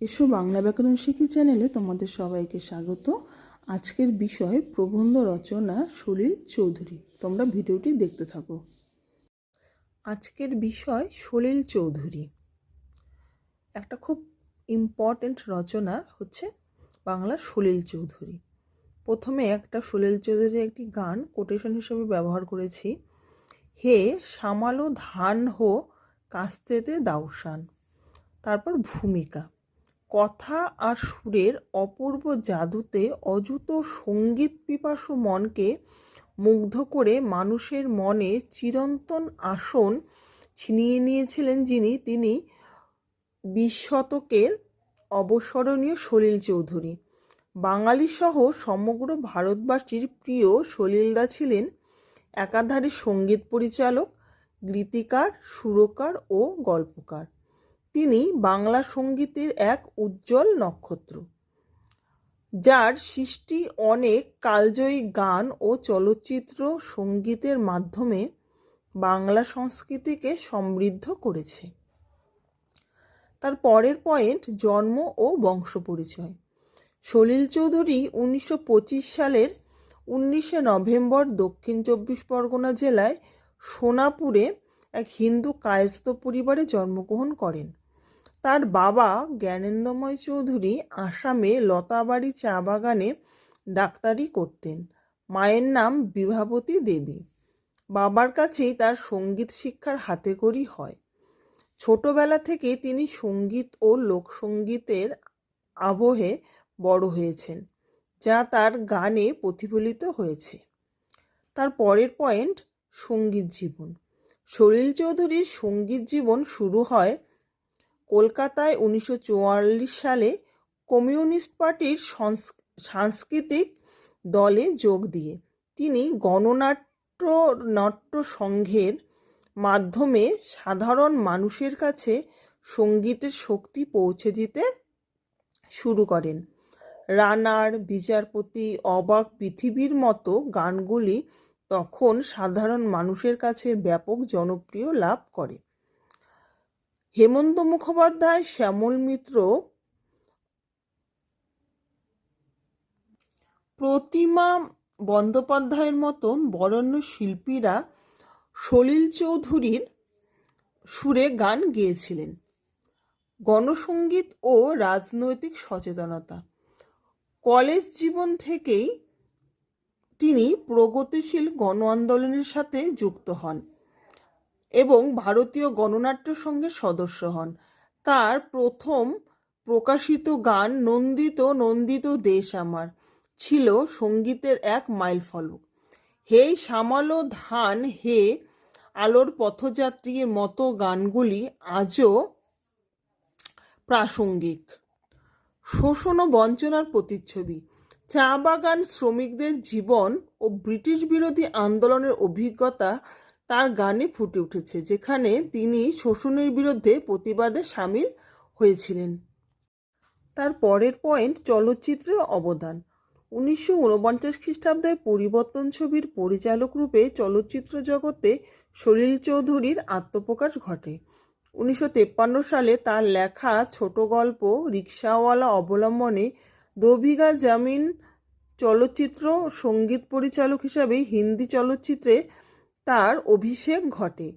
এসো বাংলা ব্যাকরণ শিখি চ্যানেলে তোমাদের সবাইকে স্বাগত। আজকের বিষয় প্রবন্ধ রচনা সলিল চৌধুরী। তোমরা ভিডিওটি দেখতে থাকো। আজকের বিষয় সলিল চৌধুরী। একটা খুব ইম্পর্ট্যান্ট রচনা হচ্ছে বাংলা সলিল চৌধুরী। প্রথমে একটা সলিল চৌধুরীর একটি গান কোটেশন হিসেবে ব্যবহার করেছি। হে সামালো ধান হো কাস্তেতে দাউসান। তারপর ভূমিকা। কথা আর সুরের অপূর্ব জাদুতে অযুত সংগীত পিপাসু মনকে মুগ্ধ করে মানুষের মনে চিরন্তন আসন ছিনিয়ে নিয়েছিলেন যিনি। তিনি বিশ শতকের অবসরণীয় সলিল চৌধুরী। বাঙালি সহ সমগ্র ভারতবাসীর প্রিয় সলিলদা ছিলেন একাধারে সংগীত পরিচালক, গীতিকার, সুরকার ও গল্পকার। তিনি বাংলা সঙ্গীতের এক উজ্জ্বল নক্ষত্র, যার সৃষ্টি অনেক কালজয়ী গান ও চলচ্চিত্র সঙ্গীতের মাধ্যমে বাংলা সংস্কৃতিকে সমৃদ্ধ করেছে। তার পরের পয়েন্ট, জন্ম ও বংশ পরিচয়। সলিল চৌধুরী উনিশশো পঁচিশ সালের উনিশে নভেম্বর দক্ষিণ চব্বিশ পরগনা জেলায় সোনাপুরে এক হিন্দু কায়স্থ পরিবারে জন্মগ্রহণ করেন। তার বাবা জ্ঞানেন্দ্রময় চৌধুরী আসামে লতাবাড়ি চা বাগানে ডাক্তারি করতেন। মায়ের নাম বিভাবতী দেবী। বাবার কাছেই তার সংগীত শিক্ষার হাতেখড়ি হয়। ছোটবেলা থেকে তিনি সংগীত ও লোকসঙ্গীতের আবহে বড় হয়েছেন, যা তার গানে প্রতিফলিত হয়েছে। তার পরের পয়েন্ট, সংগীত জীবন। সলিল চৌধুরীর সংগীত জীবন শুরু হয় কলকাতায় উনিশশো চুয়াল্লিশ সালে কমিউনিস্ট পার্টির সাংস্কৃতিক দলে যোগ দিয়ে তিনি গণনাট্য, নাট্য সংঘের মাধ্যমে সাধারণ মানুষের কাছে সঙ্গীতের শক্তি পৌঁছে দিতে শুরু করেন। রানার, বিচারপতি, অবাক পৃথিবীর মতো গানগুলি তখন সাধারণ মানুষের কাছে ব্যাপক জনপ্রিয় লাভ করে। হেমন্ত মুখোপাধ্যায়, শ্যামল মিত্র প্রতিমা বন্দ্যোপাধ্যায়ের মতন বরেণ্য শিল্পীরা সলিল চৌধুরীর সুরে গান গেয়েছিলেন। গণসঙ্গীত ও রাজনৈতিক সচেতনতা। কলেজ জীবন থেকেই তিনি প্রগতিশীল গণ আন্দোলনের সাথে যুক্ত হন। এবং ভারতীয় গণনাট্য সঙ্গে সদস্য হন। তার প্রথম প্রকাশিত গান নন্দিত নন্দিত দেশ আমার ছিল সঙ্গীতের এক মাইল ফলক। হে সামালো ধান, হে আলোর পথযাত্রীর মতো গানগুলি আজও প্রাসঙ্গিক। শোষণ ও বঞ্চনার প্রতিচ্ছবি। চা বাগান শ্রমিকদের জীবন ও ব্রিটিশ বিরোধী আন্দোলনের অভিজ্ঞতা তার গানে ফুটে উঠেছে, যেখানে তিনি শোষণের বিরুদ্ধে প্রতিবাদে সামিল হয়েছিলেন। তার পরের পয়েন্ট চলচ্চিত্রের অবদান। উনিশশো উনপঞ্চাশ খ্রিস্টাব্দে পরিবর্তন ছবির পরিচালক রূপে চলচ্চিত্র জগতে সলিল চৌধুরীর আত্মপ্রকাশ ঘটে। উনিশশো তেপ্পান্ন সালে তার লেখা ছোট গল্প রিক্সাওয়ালা অবলম্বনে দোভিগা জামিন চলচ্চিত্র সংগীত পরিচালক হিসাবে হিন্দি চলচ্চিত্রে তার অভিষেক ঘটে।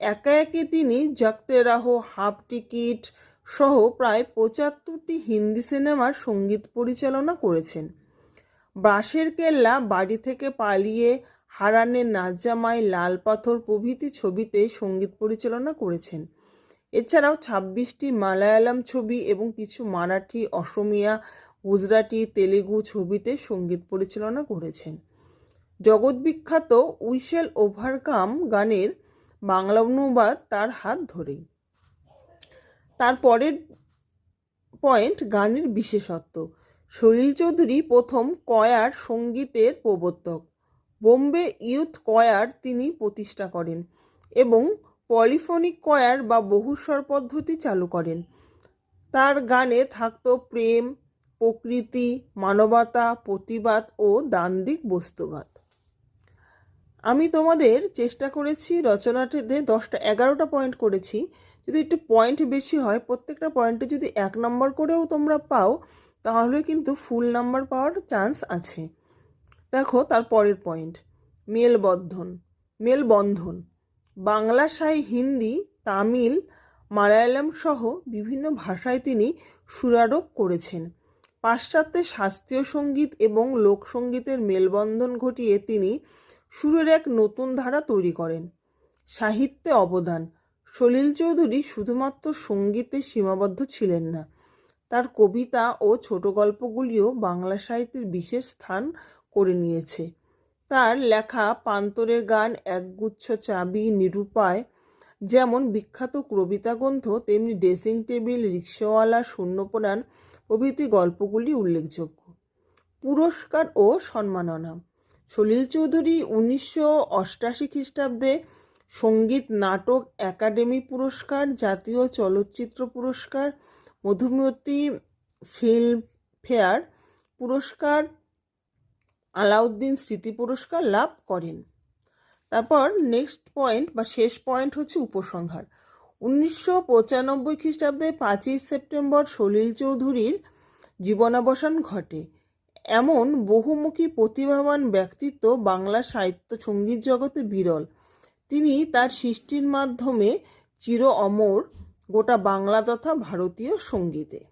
একা একে তিনি জাগতে রাহো হাফ টিকিট সহ প্রায় পঁচাত্তরটি হিন্দি সিনেমার সংগীত পরিচালনা করেছেন। বাঁশের কেল্লা বাড়ি থেকে পালিয়ে হারানের নাজ্জামাই লাল পাথর প্রভৃতি ছবিতে সংগীত পরিচালনা করেছেন। এছাড়াও ছাব্বিশটি মালায়ালাম ছবি এবং কিছু মারাঠি, অসমিয়া, গুজরাটি, তেলেগু ছবিতে সংগীত পরিচালনা করেছেন। জগৎবিখ্যাত উইশেল ওভারকাম গানের বাংলা অনুবাদ তার হাত ধরেই। তার পরের পয়েন্ট গানের বিশেষত্ব। সলিল চৌধুরী প্রথম কয়ার সঙ্গীতের প্রবর্তক। বোম্বে ইউথ কয়ার তিনি প্রতিষ্ঠা করেন এবং পলিফোনিক কয়ার বা বহুস্বর পদ্ধতি চালু করেন। তার গানে থাকত প্রেম, প্রকৃতি, মানবতা, প্রতিবাদ ও দান্দিক বস্তুবাদ। আমি তোমাদের চেষ্টা করেছি রচনাটিতে দশটা, এগারোটা পয়েন্ট করেছি। যদি একটু পয়েন্ট বেশি হয়, প্রত্যেকটা পয়েন্টে যদি এক নম্বর করেও তোমরা পাও, তাহলে কিন্তু ফুল নাম্বার পাওয়ার চান্স আছে। দেখো, তার পরের পয়েন্ট মেলবন্ধন মেলবন্ধন। বাংলা, সাই, হিন্দি, তামিল, মালায়ালাম সহ বিভিন্ন ভাষায় তিনি সুরারোপ করেছেন। পাশ্চাত্যে শাস্ত্রীয় সংগীত এবং লোকসঙ্গীতের মেলবন্ধন ঘটিয়ে তিনি সুরের এক নতুন ধারা তৈরি করেন। সাহিত্যে অবদান। সলিল চৌধুরী শুধুমাত্র সঙ্গীতে সীমাবদ্ধ ছিলেন না। তার কবিতা ও ছোট গল্পগুলিও বাংলা সাহিত্যের বিশেষ স্থান করে নিয়েছে। তার লেখা পান্তরের গান, একগুচ্ছ চাবি, নিরূপায়, যেমন বিখ্যাত কবিতা গ্রন্থ, তেমনি ড্রেসিং টেবিল, রিক্সাওয়ালা শূন্যপ্রাণ প্রভৃতি গল্পগুলি উল্লেখযোগ্য। পুরস্কার ও সম্মাননা। সলিল চৌধুরী উনিশশো অষ্টাশি খ্রিস্টাব্দে সংগীত নাটক একাডেমি পুরস্কার, জাতীয় চলচ্চিত্র পুরস্কার, মধুমতি ফিল্ম ফেয়ার পুরস্কার, আলাউদ্দিন স্মৃতি পুরস্কার লাভ করেন। তারপর নেক্সট পয়েন্ট বা শেষ পয়েন্ট হচ্ছে উপসংহার। উনিশশো পঁচানব্বই খ্রিস্টাব্দে পাঁচই সেপ্টেম্বর সলিল চৌধুরীর জীবনাবসান ঘটে। এমন বহুমুখী প্রতিভাবান ব্যক্তিত্ব বাংলা সাহিত্য সংগীত জগতে বিরল। তিনি তার সৃষ্টির মাধ্যমে চির অমর গোটা বাংলা তথা ভারতীয় সঙ্গীতে।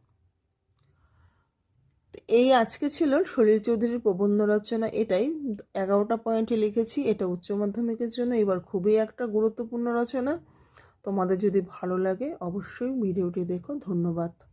এই আজকে ছিল সলিল চৌধুরীর প্রবন্ধ রচনা। এটাই এগারোটা পয়েন্টে লিখেছি, এটা উচ্চ মাধ্যমিকের জন্য। এবার খুবই একটা গুরুত্বপূর্ণ রচনা। তোমাদের যদি ভালো লাগে অবশ্যই ভিডিওটি দেখো। ধন্যবাদ।